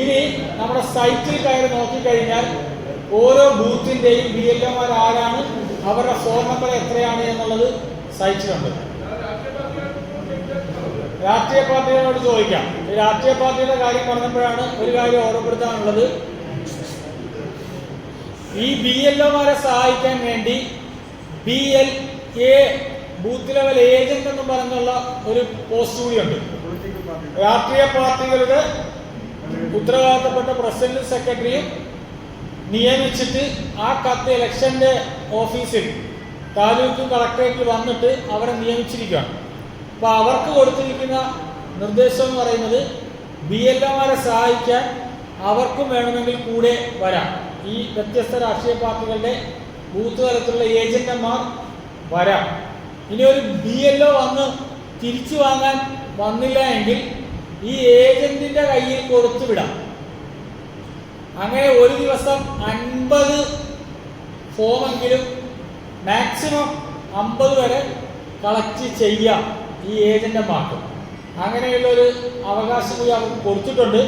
ഇനി നമ്മുടെ സൈറ്റിൽ കയറി നോക്കിക്കഴിഞ്ഞാൽ ഓരോ ബൂത്തിന്റെയും ബി എൽ എമാർ ആരാണ്? അവരുടെ ഫോൺ നമ്പർ എത്രയാണ് എന്നുള്ളത് സൈറ്റിലുണ്ട് രാഷ്ട്രീയ പാർട്ടികളോട് ചോദിക്കാം. രാഷ്ട്രീയ പാർട്ടിയുടെ കാര്യം പറഞ്ഞപ്പോഴാണ് ഒരു കാര്യം ഓർമ്മപ്പെടുത്താനുള്ളത്. ഈ ബി എൽ ഒമാരെ സഹായിക്കാൻ വേണ്ടി B L A booth level agent എന്ന് പറഞ്ഞുള്ള ഒരു പോസ്റ്റ് കൂടിയുണ്ട് രാഷ്ട്രീയ പാർട്ടികളുടെ ഉത്തരവാദിത്തപ്പെട്ട പ്രസിഡന്റും സെക്രട്ടറിയും നിയമിച്ചിട്ട് ആ കത്ത് ഇലക്ഷന്റെ ഓഫീസിൽ താലൂക്ക് കളക്ടറേറ്റിൽ വന്നിട്ട് അവരെ നിയമിച്ചിരിക്കുകയാണ്. അപ്പോൾ അവർക്ക് കൊടുത്തിരിക്കുന്ന നിർദ്ദേശം എന്ന് പറയുന്നത് ബി എൽ എമാരെ സഹായിക്കാൻ അവർക്കും വേണമെങ്കിൽ കൂടെ വരാം. ഈ വ്യത്യസ്ത രാഷ്ട്രീയ പാർട്ടികളുടെ ബൂത്ത് തലത്തിലുള്ള ഏജന്റന്മാർ വരാം. ഇനി ഒരു ബി എൽ ഒ വന്ന് തിരിച്ചു വാങ്ങാൻ വന്നില്ല എങ്കിൽ ഈ ഏജന്റിന്റെ കയ്യിൽ കൊടുത്തു വിടാം. അങ്ങനെ ഒരു ദിവസം അൻപത് ഫോമെങ്കിലും മാക്സിമം അമ്പത് വരെ കളക്ട് ചെയ്യാം ഈ ഏജന്റുമാർക്ക് അങ്ങനെയുള്ള ഒരു അവകാശം കൂടി അവർക്ക് കൊടുത്തിട്ടുണ്ട്.